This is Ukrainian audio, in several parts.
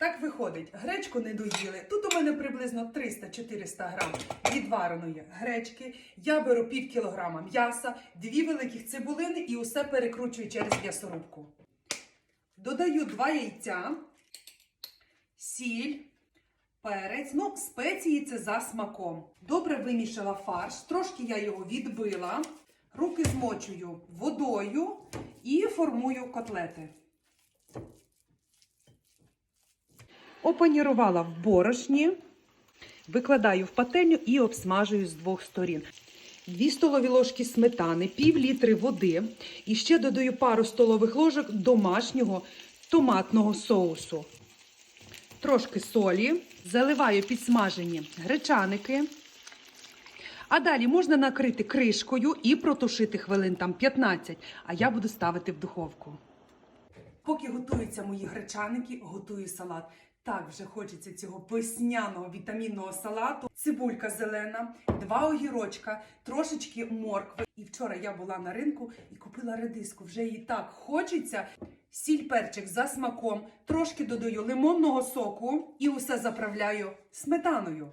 Так виходить, гречку не доїли. Тут у мене приблизно 300-400 грам відвареної гречки. Я беру пів кілограма м'яса, дві великих цибулини і усе перекручую через м'ясорубку. Додаю два яйця, сіль, перець, ну, спеції це за смаком. Добре вимішала фарш, трошки я його відбила, руки змочую водою і формую котлети. Опанірувала в борошні, викладаю в пательню і обсмажую з двох сторін. 2 столові ложки сметани, пів літри води і ще додаю пару столових ложок домашнього томатного соусу. Трошки солі, заливаю підсмажені гречаники. А далі можна накрити кришкою і протушити хвилин там 15, а я буду ставити в духовку. Поки готуються мої гречаники, готую салат. Так вже хочеться цього весняного вітамінного салату. Цибулька зелена, два огірочка, трошечки моркви. І вчора я була на ринку і купила редиску. Вже її так хочеться. Сіль перчик за смаком, трошки додаю лимонного соку і усе заправляю сметаною.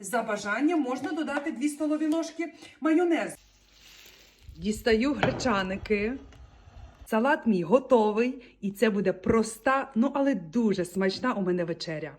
За бажанням можна додати 2 столові ложки майонезу. Дістаю гречаники. Салат мій готовий, і це буде проста, ну але дуже смачна у мене вечеря.